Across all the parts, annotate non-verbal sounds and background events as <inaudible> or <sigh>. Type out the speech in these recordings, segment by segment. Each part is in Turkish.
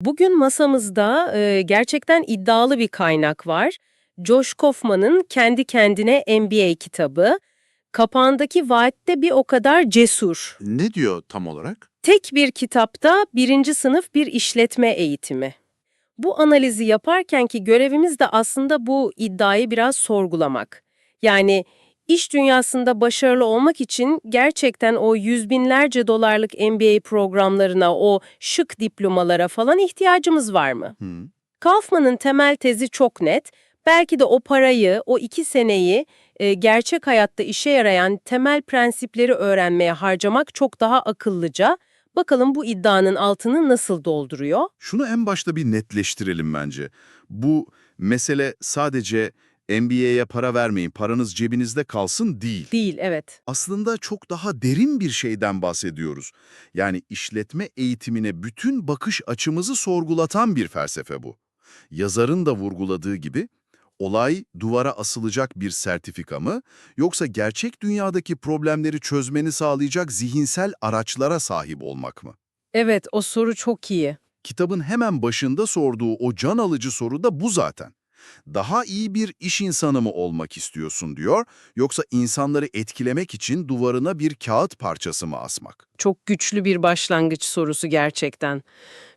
Bugün masamızda e, gerçekten iddialı bir kaynak var. Josh Kaufman'ın Kendi Kendine MBA kitabı. Kapağındaki vaatte bir o kadar cesur. Ne diyor tam olarak? Tek bir kitapta birinci sınıf bir işletme eğitimi. Bu analizi yaparkenki görevimiz de aslında bu iddiayı biraz sorgulamak. Yani iş dünyasında başarılı olmak için gerçekten o yüz binlerce dolarlık MBA programlarına, o şık diplomalara falan ihtiyacımız var mı? Hı. Kaufman'ın temel tezi çok net. Belki de o parayı, o iki seneyi e, gerçek hayatta işe yarayan temel prensipleri öğrenmeye harcamak çok daha akıllıca. Bakalım bu iddianın altını nasıl dolduruyor? Şunu en başta bir netleştirelim bence. Bu mesele sadece MBA'ye para vermeyin, paranız cebinizde kalsın değil. Değil, evet. Aslında çok daha derin bir şeyden bahsediyoruz. Yani işletme eğitimine bütün bakış açımızı sorgulatan bir felsefe bu. Yazarın da vurguladığı gibi, olay duvara asılacak bir sertifika mı, yoksa gerçek dünyadaki problemleri çözmeni sağlayacak zihinsel araçlara sahip olmak mı? Evet, o soru çok iyi. Kitabın hemen başında sorduğu o can alıcı soru da bu zaten. Daha iyi bir iş insanı mı olmak istiyorsun diyor, yoksa insanları etkilemek için duvarına bir kağıt parçası mı asmak? Çok güçlü bir başlangıç sorusu gerçekten.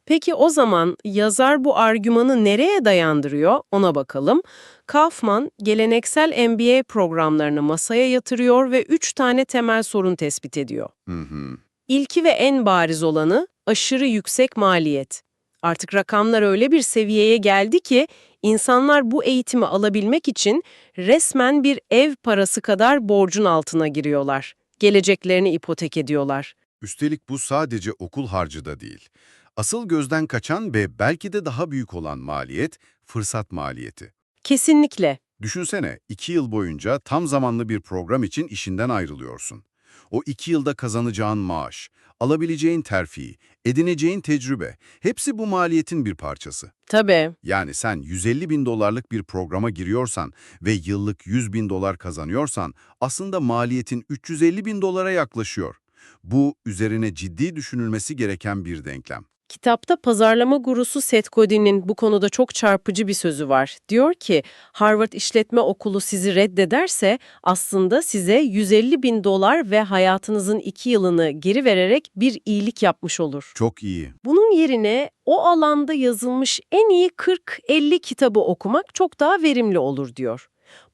Peki o zaman yazar bu argümanı nereye dayandırıyor ona bakalım. Kaufman geleneksel MBA programlarını masaya yatırıyor ve üç tane temel sorun tespit ediyor. Hı hı. İlki ve en bariz olanı aşırı yüksek maliyet. Artık rakamlar öyle bir seviyeye geldi ki insanlar bu eğitimi alabilmek için resmen bir ev parası kadar borcun altına giriyorlar. Geleceklerini ipotek ediyorlar. Üstelik bu sadece okul harcı da değil. Asıl gözden kaçan ve belki de daha büyük olan maliyet, fırsat maliyeti. Kesinlikle. Düşünsene, iki yıl boyunca tam zamanlı bir program için işinden ayrılıyorsun. O iki yılda kazanacağın maaş, alabileceğin terfi, edineceğin tecrübe, hepsi bu maliyetin bir parçası. Tabii. Yani sen 150 bin dolarlık bir programa giriyorsan ve yıllık 100 bin dolar kazanıyorsan aslında maliyetin 350 bin dolara yaklaşıyor. Bu üzerine ciddi düşünülmesi gereken bir denklem. Kitapta pazarlama gurusu Seth Godin'in bu konuda çok çarpıcı bir sözü var. Diyor ki, Harvard İşletme Okulu sizi reddederse aslında size 150 bin dolar ve hayatınızın iki yılını geri vererek bir iyilik yapmış olur. Çok iyi. Bunun yerine o alanda yazılmış en iyi 40-50 kitabı okumak çok daha verimli olur diyor.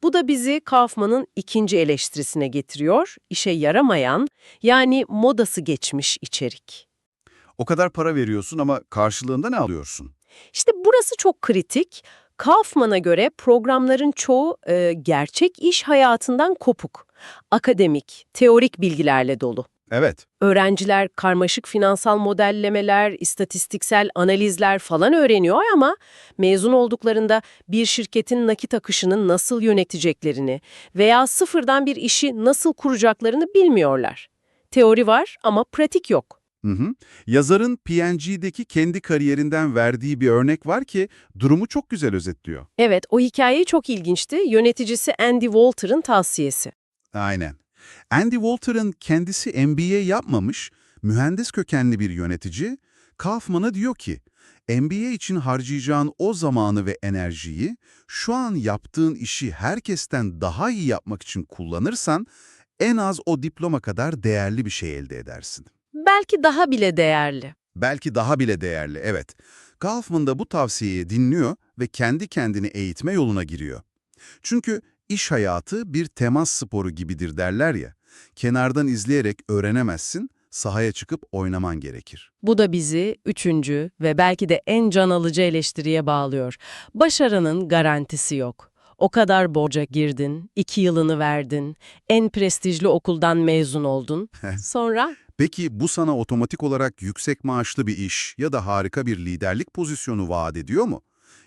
Bu da bizi Kaufman'ın ikinci eleştirisine getiriyor. İşe yaramayan, yani modası geçmiş içerik. O kadar para veriyorsun ama karşılığında ne alıyorsun? İşte burası çok kritik. Kaufman'a göre programların çoğu e, gerçek iş hayatından kopuk. Akademik, teorik bilgilerle dolu. Evet. Öğrenciler karmaşık finansal modellemeler, istatistiksel analizler falan öğreniyor ama mezun olduklarında bir şirketin nakit akışının nasıl yöneteceklerini veya sıfırdan bir işi nasıl kuracaklarını bilmiyorlar. Teori var ama pratik yok. Hı hı. Yazarın P&G'deki kendi kariyerinden verdiği bir örnek var ki durumu çok güzel özetliyor. Evet, o hikaye çok ilginçti. Yöneticisi Andy Walter'ın tavsiyesi. Aynen. Andy Walter'ın kendisi MBA yapmamış, mühendis kökenli bir yönetici, Kaufman'a diyor ki, MBA için harcayacağın o zamanı ve enerjiyi şu an yaptığın işi herkesten daha iyi yapmak için kullanırsan en az o diploma kadar değerli bir şey elde edersin. Belki daha bile değerli. Belki daha bile değerli, evet. Kaufman da bu tavsiyeyi dinliyor ve kendi kendini eğitme yoluna giriyor. Çünkü iş hayatı bir temas sporu gibidir derler ya. Kenardan izleyerek öğrenemezsin, sahaya çıkıp oynaman gerekir. Bu da bizi üçüncü ve belki de en can alıcı eleştiriye bağlıyor. Başarının garantisi yok. O kadar borca girdin, iki yılını verdin, en prestijli okuldan mezun oldun. <laughs> Sonra Peki bu sana otomatik olarak yüksek maaşlı bir iş ya da harika bir liderlik pozisyonu vaat ediyor mu?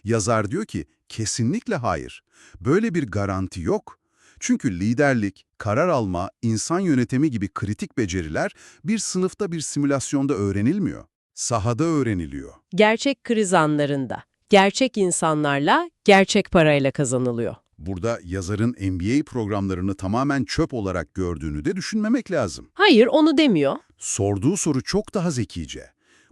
Yazar diyor ki kesinlikle hayır. Böyle bir garanti yok. Çünkü liderlik, karar alma, insan yönetimi gibi kritik beceriler bir sınıfta bir simülasyonda öğrenilmiyor. Sahada öğreniliyor. gerçek kriz anlarında, gerçek insanlarla, gerçek parayla kazanılıyor. Burada yazarın MBA programlarını tamamen çöp olarak gördüğünü de düşünmemek lazım. Hayır, onu demiyor. Sorduğu soru çok daha zekice.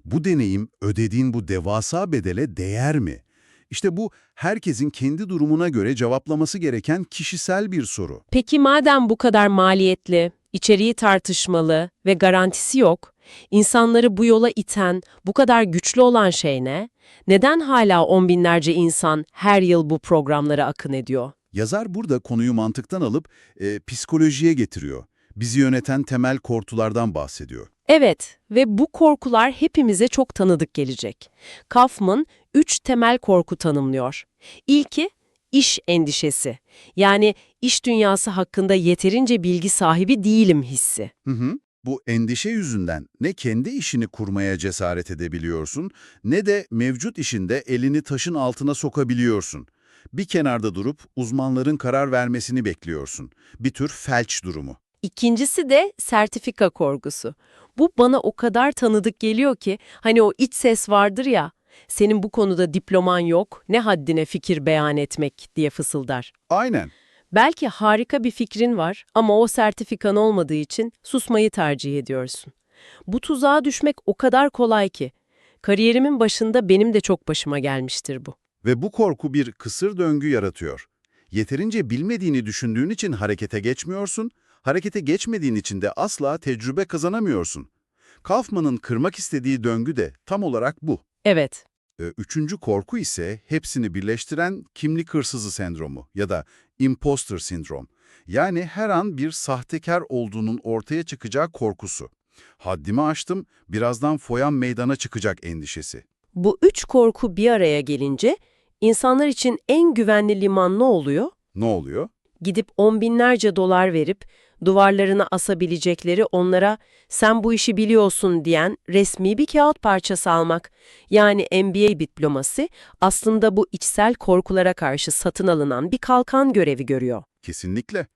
Bu deneyim ödediğin bu devasa bedele değer mi? İşte bu herkesin kendi durumuna göre cevaplaması gereken kişisel bir soru. Peki madem bu kadar maliyetli, içeriği tartışmalı ve garantisi yok, insanları bu yola iten, bu kadar güçlü olan şey ne? Neden hala on binlerce insan her yıl bu programlara akın ediyor? Yazar burada konuyu mantıktan alıp e, psikolojiye getiriyor. Bizi yöneten temel korkulardan bahsediyor. Evet ve bu korkular hepimize çok tanıdık gelecek. Kaufman üç temel korku tanımlıyor. İlki iş endişesi. Yani iş dünyası hakkında yeterince bilgi sahibi değilim hissi. Hı hı. Bu endişe yüzünden ne kendi işini kurmaya cesaret edebiliyorsun ne de mevcut işinde elini taşın altına sokabiliyorsun. Bir kenarda durup uzmanların karar vermesini bekliyorsun. Bir tür felç durumu. İkincisi de sertifika korkusu. Bu bana o kadar tanıdık geliyor ki hani o iç ses vardır ya, senin bu konuda diploman yok, ne haddine fikir beyan etmek diye fısıldar. Aynen. Belki harika bir fikrin var ama o sertifikan olmadığı için susmayı tercih ediyorsun. Bu tuzağa düşmek o kadar kolay ki. Kariyerimin başında benim de çok başıma gelmiştir bu. Ve bu korku bir kısır döngü yaratıyor. Yeterince bilmediğini düşündüğün için harekete geçmiyorsun, harekete geçmediğin için de asla tecrübe kazanamıyorsun. Kaufman'ın kırmak istediği döngü de tam olarak bu. Evet, Ee, Üçüncü korku ise hepsini birleştiren kimlik hırsızı sendromu ya da imposter sindrom. Yani her an bir sahtekar olduğunun ortaya çıkacağı korkusu. Haddimi aştım, birazdan foyan meydana çıkacak endişesi. Bu üç korku bir araya gelince insanlar için en güvenli liman ne oluyor? Ne oluyor? gidip on binlerce dolar verip duvarlarına asabilecekleri onlara sen bu işi biliyorsun diyen resmi bir kağıt parçası almak. Yani MBA diploması aslında bu içsel korkulara karşı satın alınan bir kalkan görevi görüyor. Kesinlikle.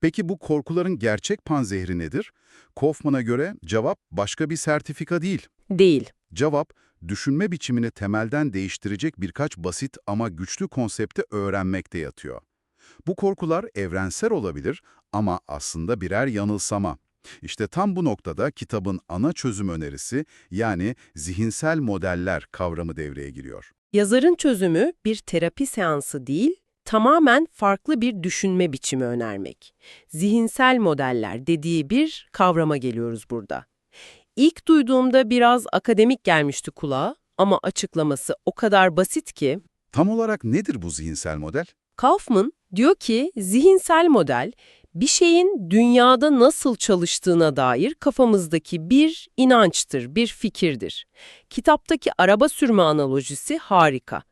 Peki bu korkuların gerçek panzehri nedir? Kaufman'a göre cevap başka bir sertifika değil. Değil. Cevap, düşünme biçimini temelden değiştirecek birkaç basit ama güçlü konsepti öğrenmekte yatıyor. Bu korkular evrensel olabilir ama aslında birer yanılsama. İşte tam bu noktada kitabın ana çözüm önerisi yani zihinsel modeller kavramı devreye giriyor. Yazarın çözümü bir terapi seansı değil, tamamen farklı bir düşünme biçimi önermek. Zihinsel modeller dediği bir kavrama geliyoruz burada. İlk duyduğumda biraz akademik gelmişti kulağa ama açıklaması o kadar basit ki Tam olarak nedir bu zihinsel model? Kaufman diyor ki zihinsel model bir şeyin dünyada nasıl çalıştığına dair kafamızdaki bir inançtır, bir fikirdir. Kitaptaki araba sürme analojisi harika.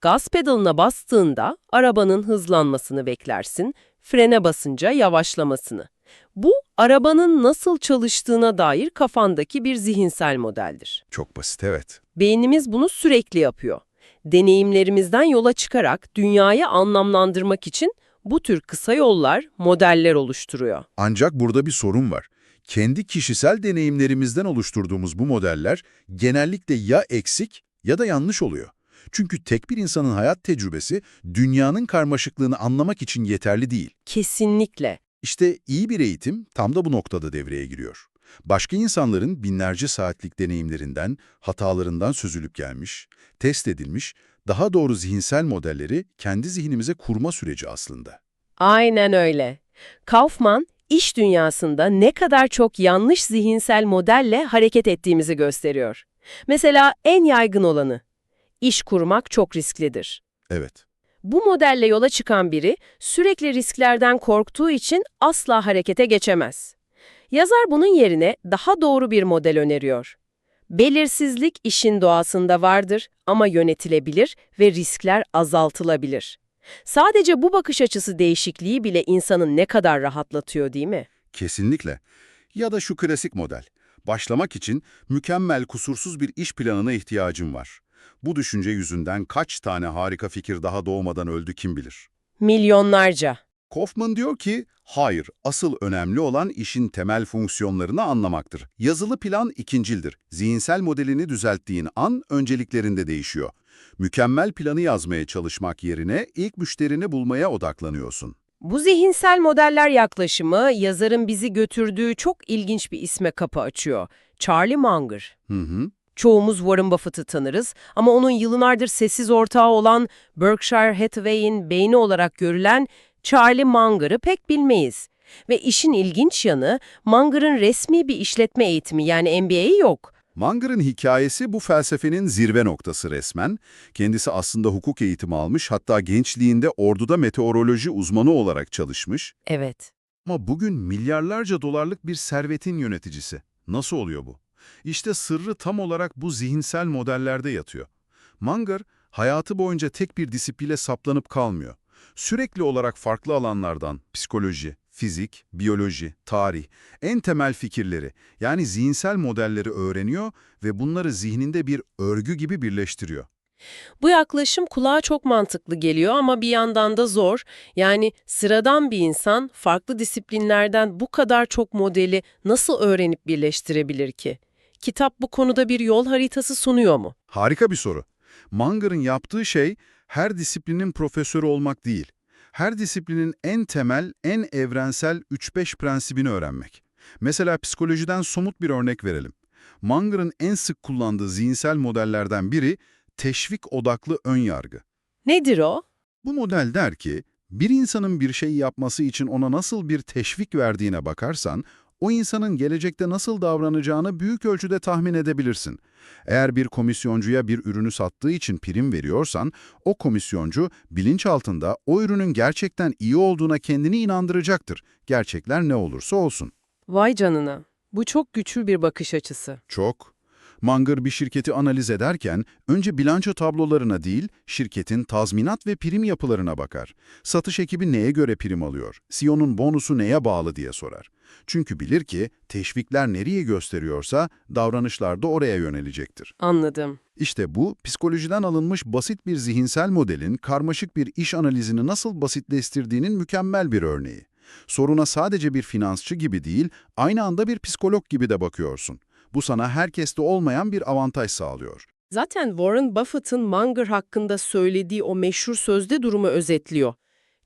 Gaz pedalına bastığında arabanın hızlanmasını beklersin, frene basınca yavaşlamasını. Bu arabanın nasıl çalıştığına dair kafandaki bir zihinsel modeldir. Çok basit evet. Beynimiz bunu sürekli yapıyor. Deneyimlerimizden yola çıkarak dünyayı anlamlandırmak için bu tür kısa yollar, modeller oluşturuyor. Ancak burada bir sorun var. Kendi kişisel deneyimlerimizden oluşturduğumuz bu modeller genellikle ya eksik ya da yanlış oluyor. Çünkü tek bir insanın hayat tecrübesi dünyanın karmaşıklığını anlamak için yeterli değil. Kesinlikle. İşte iyi bir eğitim tam da bu noktada devreye giriyor. Başka insanların binlerce saatlik deneyimlerinden, hatalarından süzülüp gelmiş, test edilmiş, daha doğru zihinsel modelleri kendi zihnimize kurma süreci aslında. Aynen öyle. Kaufman, iş dünyasında ne kadar çok yanlış zihinsel modelle hareket ettiğimizi gösteriyor. Mesela en yaygın olanı, iş kurmak çok risklidir. Evet. Bu modelle yola çıkan biri sürekli risklerden korktuğu için asla harekete geçemez. Yazar bunun yerine daha doğru bir model öneriyor. Belirsizlik işin doğasında vardır ama yönetilebilir ve riskler azaltılabilir. Sadece bu bakış açısı değişikliği bile insanı ne kadar rahatlatıyor değil mi? Kesinlikle. Ya da şu klasik model. Başlamak için mükemmel kusursuz bir iş planına ihtiyacım var. Bu düşünce yüzünden kaç tane harika fikir daha doğmadan öldü kim bilir. Milyonlarca. Kaufman diyor ki, hayır, asıl önemli olan işin temel fonksiyonlarını anlamaktır. Yazılı plan ikincildir. Zihinsel modelini düzelttiğin an önceliklerinde değişiyor. Mükemmel planı yazmaya çalışmak yerine ilk müşterini bulmaya odaklanıyorsun. Bu zihinsel modeller yaklaşımı yazarın bizi götürdüğü çok ilginç bir isme kapı açıyor. Charlie Munger. Hı hı. Çoğumuz Warren Buffett'ı tanırız ama onun yıllardır sessiz ortağı olan Berkshire Hathaway'in beyni olarak görülen Charlie Munger'ı pek bilmeyiz. Ve işin ilginç yanı Munger'ın resmi bir işletme eğitimi yani MBA'yi yok. Munger'ın hikayesi bu felsefenin zirve noktası resmen. Kendisi aslında hukuk eğitimi almış, hatta gençliğinde orduda meteoroloji uzmanı olarak çalışmış. Evet. Ama bugün milyarlarca dolarlık bir servetin yöneticisi. Nasıl oluyor bu? İşte sırrı tam olarak bu zihinsel modellerde yatıyor. Munger, hayatı boyunca tek bir disipline saplanıp kalmıyor. Sürekli olarak farklı alanlardan, psikoloji, fizik, biyoloji, tarih, en temel fikirleri, yani zihinsel modelleri öğreniyor ve bunları zihninde bir örgü gibi birleştiriyor. Bu yaklaşım kulağa çok mantıklı geliyor ama bir yandan da zor. Yani sıradan bir insan farklı disiplinlerden bu kadar çok modeli nasıl öğrenip birleştirebilir ki? Kitap bu konuda bir yol haritası sunuyor mu? Harika bir soru. Munger'ın yaptığı şey her disiplinin profesörü olmak değil. Her disiplinin en temel, en evrensel 3-5 prensibini öğrenmek. Mesela psikolojiden somut bir örnek verelim. Munger'ın en sık kullandığı zihinsel modellerden biri teşvik odaklı ön yargı. Nedir o? Bu model der ki, bir insanın bir şey yapması için ona nasıl bir teşvik verdiğine bakarsan, o insanın gelecekte nasıl davranacağını büyük ölçüde tahmin edebilirsin. Eğer bir komisyoncuya bir ürünü sattığı için prim veriyorsan, o komisyoncu bilinçaltında o ürünün gerçekten iyi olduğuna kendini inandıracaktır. Gerçekler ne olursa olsun. Vay canına. Bu çok güçlü bir bakış açısı. Çok. Munger bir şirketi analiz ederken önce bilanço tablolarına değil, şirketin tazminat ve prim yapılarına bakar. Satış ekibi neye göre prim alıyor? CEO'nun bonusu neye bağlı diye sorar. Çünkü bilir ki teşvikler nereye gösteriyorsa davranışlar da oraya yönelecektir. Anladım. İşte bu, psikolojiden alınmış basit bir zihinsel modelin karmaşık bir iş analizini nasıl basitleştirdiğinin mükemmel bir örneği. Soruna sadece bir finansçı gibi değil, aynı anda bir psikolog gibi de bakıyorsun. Bu sana herkeste olmayan bir avantaj sağlıyor. Zaten Warren Buffett'ın Munger hakkında söylediği o meşhur sözde durumu özetliyor.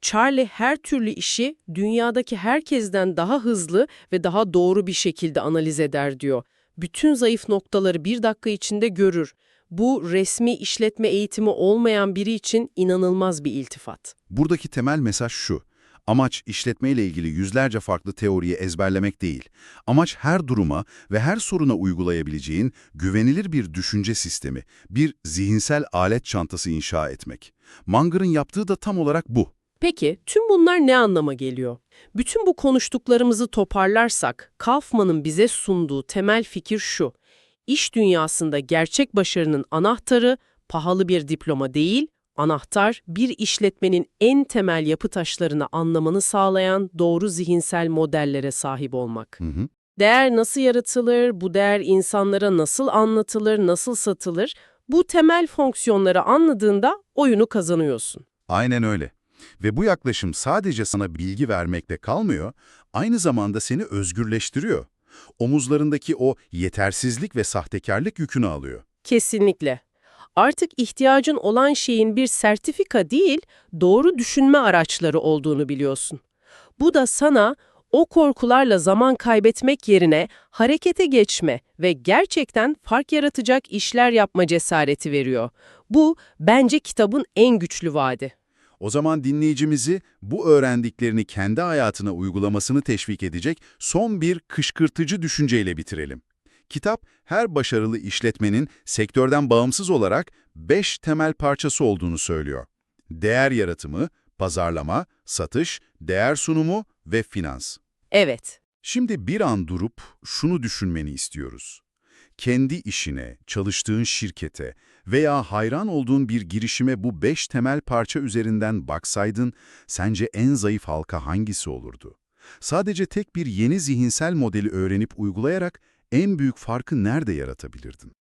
Charlie her türlü işi dünyadaki herkesten daha hızlı ve daha doğru bir şekilde analiz eder diyor. Bütün zayıf noktaları bir dakika içinde görür. Bu resmi işletme eğitimi olmayan biri için inanılmaz bir iltifat. Buradaki temel mesaj şu. Amaç işletmeyle ilgili yüzlerce farklı teoriyi ezberlemek değil. Amaç her duruma ve her soruna uygulayabileceğin güvenilir bir düşünce sistemi, bir zihinsel alet çantası inşa etmek. Munger'ın yaptığı da tam olarak bu. Peki tüm bunlar ne anlama geliyor? Bütün bu konuştuklarımızı toparlarsak, Kaufman'ın bize sunduğu temel fikir şu. İş dünyasında gerçek başarının anahtarı pahalı bir diploma değil, anahtar bir işletmenin en temel yapı taşlarını anlamanı sağlayan doğru zihinsel modellere sahip olmak. Hı hı. Değer nasıl yaratılır, bu değer insanlara nasıl anlatılır, nasıl satılır? Bu temel fonksiyonları anladığında oyunu kazanıyorsun. Aynen öyle. Ve bu yaklaşım sadece sana bilgi vermekle kalmıyor, aynı zamanda seni özgürleştiriyor. Omuzlarındaki o yetersizlik ve sahtekarlık yükünü alıyor. Kesinlikle. Artık ihtiyacın olan şeyin bir sertifika değil, doğru düşünme araçları olduğunu biliyorsun. Bu da sana o korkularla zaman kaybetmek yerine harekete geçme ve gerçekten fark yaratacak işler yapma cesareti veriyor. Bu bence kitabın en güçlü vaadi. O zaman dinleyicimizi bu öğrendiklerini kendi hayatına uygulamasını teşvik edecek son bir kışkırtıcı düşünceyle bitirelim. Kitap, her başarılı işletmenin sektörden bağımsız olarak 5 temel parçası olduğunu söylüyor. Değer yaratımı, pazarlama, satış, değer sunumu ve finans. Evet, Şimdi bir an durup şunu düşünmeni istiyoruz. Kendi işine, çalıştığın şirkete veya hayran olduğun bir girişime bu beş temel parça üzerinden baksaydın, sence en zayıf halka hangisi olurdu? Sadece tek bir yeni zihinsel modeli öğrenip uygulayarak en büyük farkı nerede yaratabilirdin?